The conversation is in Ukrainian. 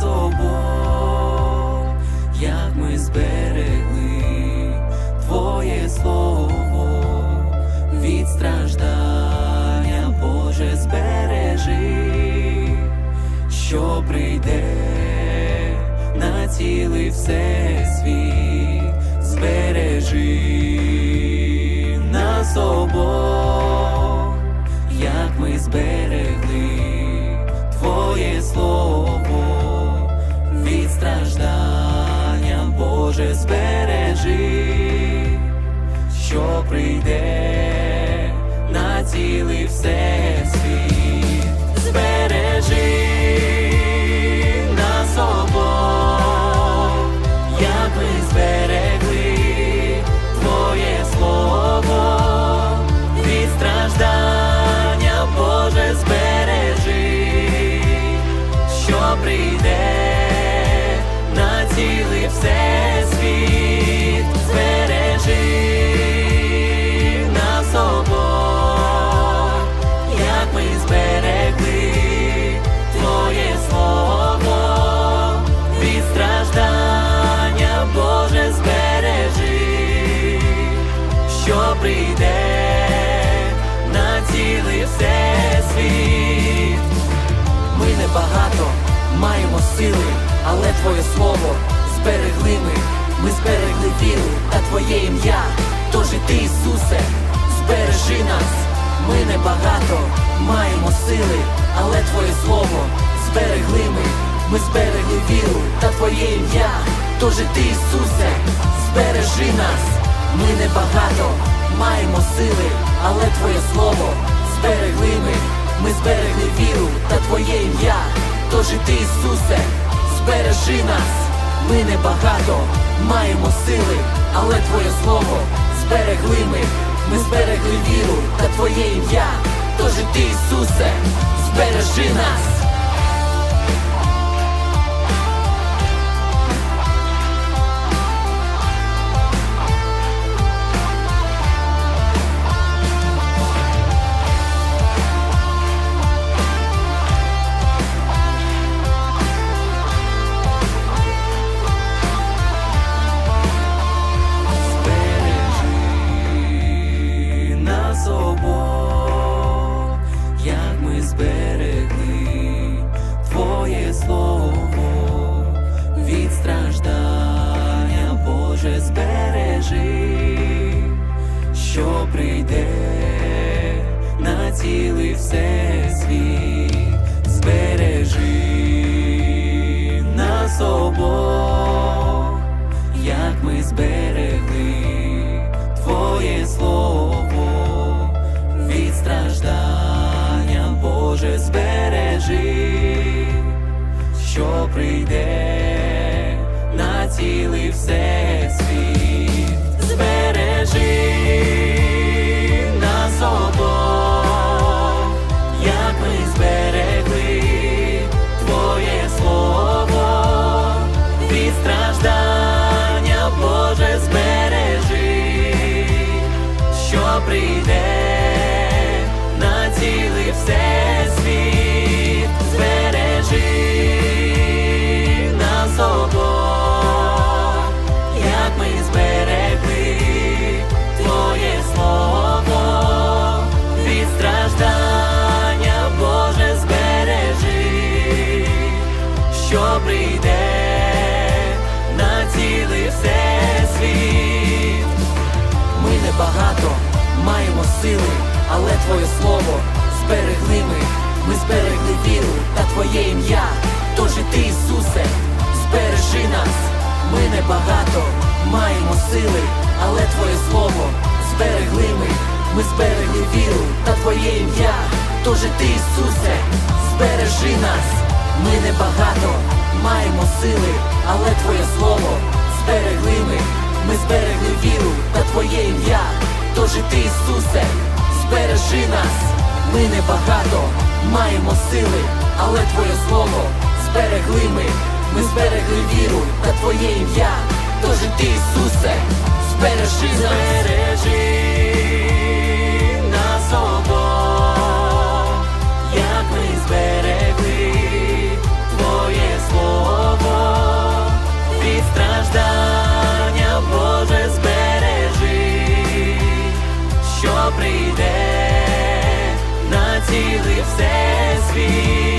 собою. Що прийде все цілий сили, але Твоє слово зберегли ми. Ми зберегли віру та Твоє ім'я. Тож і ти, Ісусе, збережи нас. Ми небагато маємо сили, але Твоє слово зберегли ми. Ми зберегли віру та Твоє ім'я. Тож і ти, Ісусе, збережи нас. Ми небагато маємо сили, але Твоє слово зберегли ми. Ми зберегли віру та Твоє ім'я. Тож і ти, Ісусе, збережи нас. Ми небагато маємо сили, але Твоє слово зберегли ми. Ми зберегли віру та Твоє ім'я. Тож і ти, Ісусе, збережи нас. Нас як ми зберегли Твоє слово від страждання, Боже, збережи, що прийде на цілий всесвіт, збережи нас обох сили, але Твоє слово зберегли ми. Ми зберегли віру та Твоє ім'я. Тож і ти, Ісусе, збережи нас. Ми небагато маємо сили, але Твоє слово зберегли ми. Ми зберегли віру та Твоє ім'я. Тож і ти, Ісусе, збережи нас. Ми небагато маємо сили, але Твоє слово зберегли ми. Ми зберегли віру та Твоє ім'я. Тож і ти, Ісусе, збережи нас. Ми небагато маємо сили, але Твоє слово зберегли ми. Ми зберегли віру та Твоє ім'я. Тож і ти, Ісусе, збережи нас. Збережи ouvir.